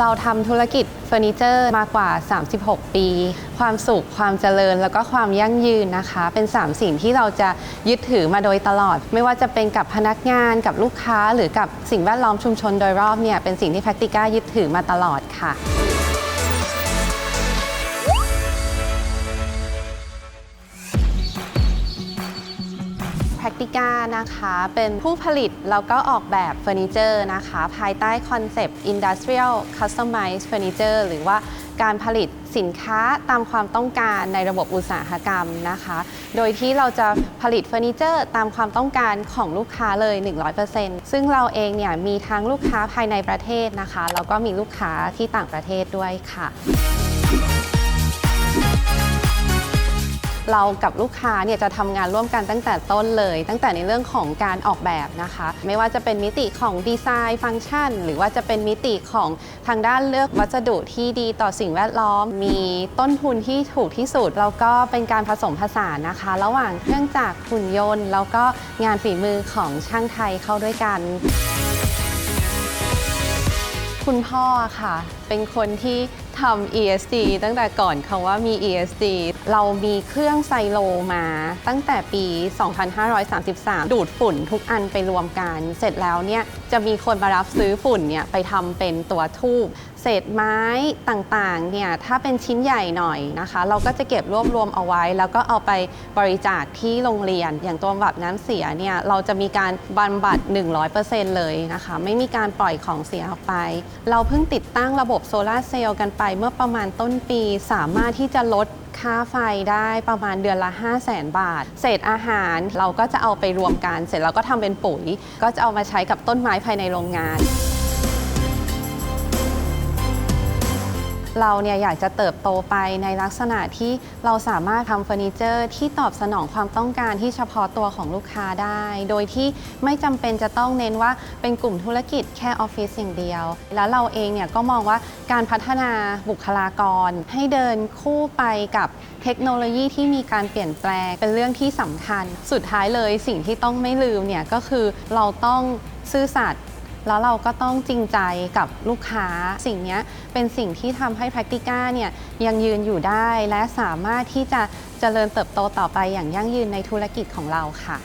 เราทำธุรกิจเฟอร์นิเจอร์มากว่า 36 ปี ความสุข ความเจริญ แล้วก็ความยั่งยืนนะคะ เป็น 3 สิ่งที่เราจะยึดถือมาโดยตลอด ไม่ว่าจะเป็นกับพนักงาน กับลูกค้า หรือกับสิ่งแวดล้อมชุมชนโดยรอบเนี่ย เป็นสิ่งที่แพคติก้ายึดถือมาตลอดค่ะ แพคติก้านะคะ เป็นผู้ผลิตแล้วก็ออกแบบเฟอร์นิเจอร์นะคะ ภายใต้คอนเซปต์ Industrial Customized Furniture หรือว่าการผลิตสินค้าตามความต้องการในระบบอุตสาหกรรมนะคะ โดยที่เราจะผลิตเฟอร์นิเจอร์ตามความต้องการของลูกค้าเลย 100%ซึ่งเราเองเนี่ยมีทั้งลูกค้าภายในประเทศนะคะ แล้วก็มีลูกค้าที่ต่างประเทศด้วยค่ะ เรากับลูกค้าเนี่ยจะทำงานร่วมกันตั้งแต่ต้นเลย ตั้งแต่ในเรื่องของการออกแบบนะคะ ไม่ว่าจะเป็นมิติของดีไซน์ฟังก์ชัน หรือว่าจะเป็นมิติของทางด้านเลือกวัสดุที่ดีต่อสิ่งแวดล้อม มีต้นทุนที่ถูกที่สุดแล้วก็เป็นการผสมผสานนะคะ ระหว่างเครื่องจักรหุ่นยนต์แล้วก็งานฝีมือของช่างไทยเข้าด้วยกัน คุณพ่อค่ะเป็นคนที่ทำ ESD ตั้งแต่ก่อนคำว่ามี ESD เรามีเครื่องไซโลมาตั้งแต่ปี 2533 ดูดฝุ่นทุกอันไปรวมกัน เสร็จแล้วเนี่ยจะมีคนมารับซื้อฝุ่นเนี่ยไปทำเป็นตัวทูบเศษไม้ต่างๆเนี่ยถ้าเป็นชิ้นใหญ่หน่อยนะคะ เราก็จะเก็บรวบรวมเอาไว้ แล้วก็เอาไปบริจาคที่โรงเรียน อย่างตัวแบบน้ำเสียเนี่ยเราจะมีการบำบัด 100%เลยนะคะ ไม่มีการปล่อยของเสียออกไป เราเพิ่งติดตั้งระบบโซลาร์เซลล์กันไปเมื่อประมาณต้นปี สามารถที่จะลดค่าไฟได้ประมาณเดือนละ 5 0 0แสนบาท เศษอาหารเราก็จะเอาไปรวมกัน เสร็จแล้วก็ทำเป็นปุ๋ย ก็จะเอามาใช้กับต้นไม้ภายในโรงงาน เราเนี่ยอยากจะเติบโตไปในลักษณะที่เราสามารถทำเฟอร์นิเจอร์ที่ตอบสนองความต้องการที่เฉพาะตัวของลูกค้าได้ โดยที่ไม่จำเป็นจะต้องเน้นว่าเป็นกลุ่มธุรกิจแค่ออฟฟิศอย่างเดียว แล้วเราเองเนี่ยก็มองว่าการพัฒนาบุคลากร ให้เดินคู่ไปกับเทคโนโลยีที่มีการเปลี่ยนแปลงเป็นเรื่องที่สำคัญ สุดท้ายเลยสิ่งที่ต้องไม่ลืมเนี่ยก็คือเราต้องซื่อสัตย์ แล้วเราก็ต้องจริงใจกับลูกค้า สิ่งนี้เป็นสิ่งที่ทำให้ Practica เนี่ยยังยืนอยู่ได้ และสามารถที่จะเจริญเติบโตต่อไปอย่างยั่งยืนในธุรกิจของเราค่ะ